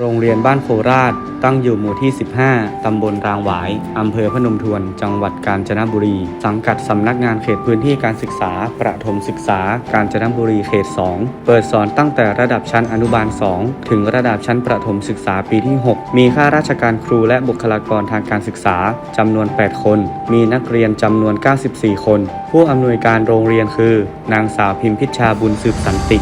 โรงเรียนบ้านโคราช ตั้งอยู่หมู่ที่ 15 ตำบลรางหวาย อำเภอพนมทวน จังหวัดกาญจนบุรี สังกัดสำนักงานเขตพื้นที่การศึกษา ประถมศึกษา กาญจนบุรีเขต 2 เปิดสอนตั้งแต่ระดับชั้นอนุบาล 2 ถึงระดับชั้นประถมศึกษาปีที่ 6 มีข้าราชการครูและบุคลากรทางการศึกษาจำนวน 8 คน มีนักเรียนจำนวน 94 คน ผู้อำนวยการโรงเรียนคือ นางสาวพิมพิชาบุญสืบสันติ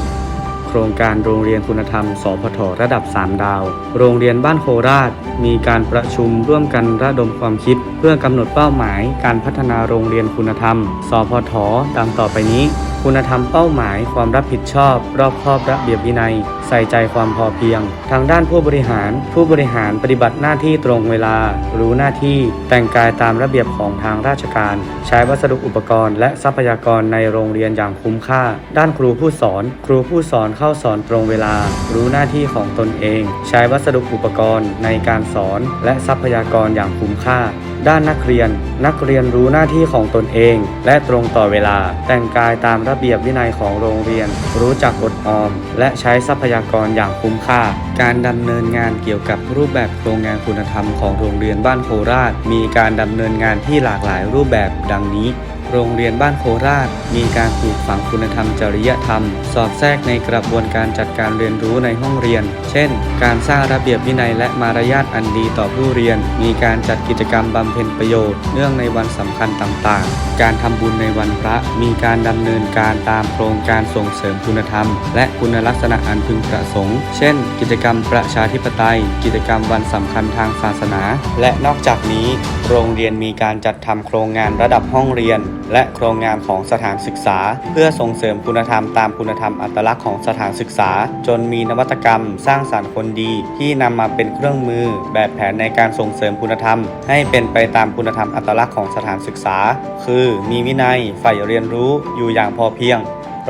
ครงการโรงเรียนคุณธรรม สพทระดับ 3 ดาว โรงเรียนบ้านโคราช มีการประชุมร่วมกันระดมความคิด เพื่อกำหนดเป้าหมาย การพัฒนาโรงเรียนคุณธรรม สพทดังต่อไปนี้ คุณธรรมเป้าหมาย ความรับผิดชอบ รอบคอบระเบียบวินัย ใส่ใจความพอเพียง ทางด้านผู้บริหาร ผู้บริหารปฏิบัติหน้าที่ตรงเวลา รู้หน้าที่ แต่งกายตามระเบียบของทางราชการ ใช้วัสดุอุปกรณ์และทรัพยากรในโรงเรียนอย่างคุ้มค่า ด้านครูผู้สอน ครูผู้สอนเข้าสอนตรงเวลา รู้หน้าที่ของตนเอง ใช้วัสดุอุปกรณ์ในการสอน และทรัพยากรอย่างคุ้มค่า ด้านนักเรียน นักเรียนรู้หน้าที่ของตนเอง และตรงต่อเวลา แต่งกายตามระเบียบวินัยของโรงเรียน รู้จักอดออม และใช้ทรัพยากรอย่างคุ้มค่า การดำเนินงานเกี่ยวกับรูปแบบโครงงานคุณธรรมของโรงเรียนบ้านโคราช มีการดำเนินงานที่หลากหลายรูปแบบดังนี้ โรงเรียนบ้านโคราช มีการปลูกฝังคุณธรรมจริยธรรม สอดแทรกในกระบวนการจัดการเรียนรู้ในห้องเรียน เช่น การสร้างระเบียบวินัยและมารยาทอันดีต่อผู้เรียน มีการจัดกิจกรรมบำเพ็ญประโยชน์เนื่องในวันสำคัญต่างๆ การทำบุญในวันพระ มีการดำเนินการตามโครงการส่งเสริมคุณธรรม และคุณลักษณะอันพึงประสงค์ เช่น กิจกรรมประชาธิปไตย กิจกรรมวันสำคัญทางศาสนา และนอกจากนี้ โรงเรียนมีการจัดทำโครงงานระดับห้องเรียน และโครงงานของสถานศึกษา เพื่อส่งเสริมคุณธรรมตามคุณธรรมอัตลักษณ์ของสถานศึกษา จนมีนวัตกรรม สร้างสรรค์คนดี ที่นำมาเป็นเครื่องมือ แบบแผนในการส่งเสริมคุณธรรม ให้เป็นไปตามคุณธรรมอัตลักษณ์ของสถานศึกษา คือมีวินัยใฝ่เรียนรู้อยู่อย่างพอเพียง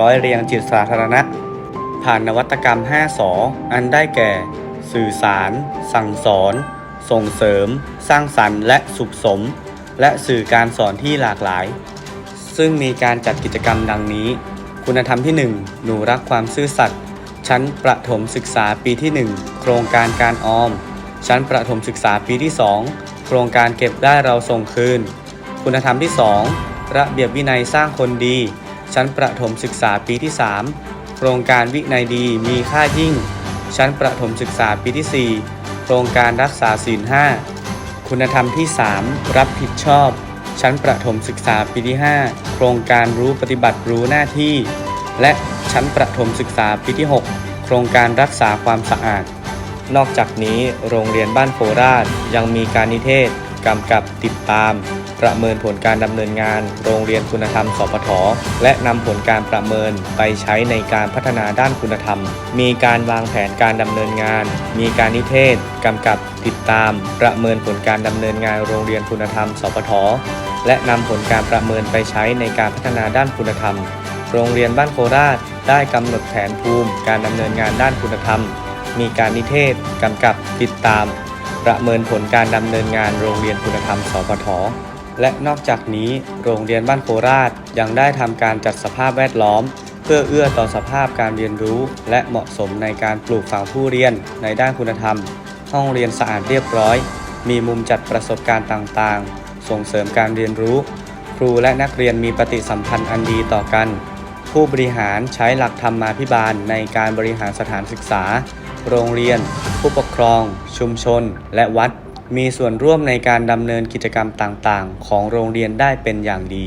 ร้อยเรียงจิตสาธารณะ ผ่านนวัตกรรม 5สออันได้แก่ สื่อสาร สั่งสอน ส่งเสริม สร้างสรรค์และสุขสม และสื่อการสอนที่หลากหลาย ซึ่งมีการจัดกิจกรรมดังนี้ คุณธรรมที่ 1 หนูรักความซื่อสัตย์ชั้นประถมศึกษาปีที่ 1 โครงการการออม ชั้นประถมศึกษาปีที่ 2 โครงการเก็บได้เราส่งคืน คุณธรรมที่ 2 ระเบียบวินัยสร้างคนดี ชั้นประถมศึกษาปีที่ 3 โครงการวินัยดีมีค่ายิ่ง ชั้นประถมศึกษาปีที่ 4 โครงการรักษาศีล5คุณธรรมที่ 3 รับผิดชอบ ชั้นประถมศึกษาปีที่ 5 โครงการรู้ปฏิบัติรู้หน้าที่ และชั้นประถมศึกษาปีที่ 6 โครงการรักษาความสะอาด นอกจากนี้โรงเรียนบ้านโคราชยังมีการนิเทศกำกับติดตาม ประเมินผลการดำเนินงาน โรงเรียนคุณธรรม สพท และนำผลการประเมินไปใช้ในการพัฒนาด้านคุณธรรม มีการวางแผนการดำเนินงาน มีการนิเทศกำกับติดตาม ประเมินผลการดำเนินงานโรงเรียนคุณธรรม สพท และนำผลการประเมินไปใช้ในการพัฒนาด้านคุณธรรม โรงเรียนบ้านโคราช ได้กำหนดแผนภูมิ การดำเนินงานด้านคุณธรรม มีการนิเทศกำกับติดตาม ประเมินผลการดำเนินงานโรงเรียนคุณธรรม สพท และนอกจากนี้โรงเรียนบ้านโคราชยังได้ทำการจัดสภาพแวดล้อม เพื่อเอื้อต่อสภาพการเรียนรู้ และเหมาะสมในการปลูกฝังผู้เรียนในด้านคุณธรรม ห้องเรียนสะอาดเรียบร้อย มีมุมจัดประสบการณ์ต่างๆ ส่งเสริมการเรียนรู้ ครูและนักเรียนมีปฏิสัมพันธ์อันดีต่อกัน ผู้บริหารใช้หลักธรรมาภิบาลในการบริหารสถานศึกษา โรงเรียน ผู้ปกครอง ชุมชน และวัด มีส่วนร่วมในการดำเนินกิจกรรมต่างๆ ของโรงเรียนได้เป็นอย่างดี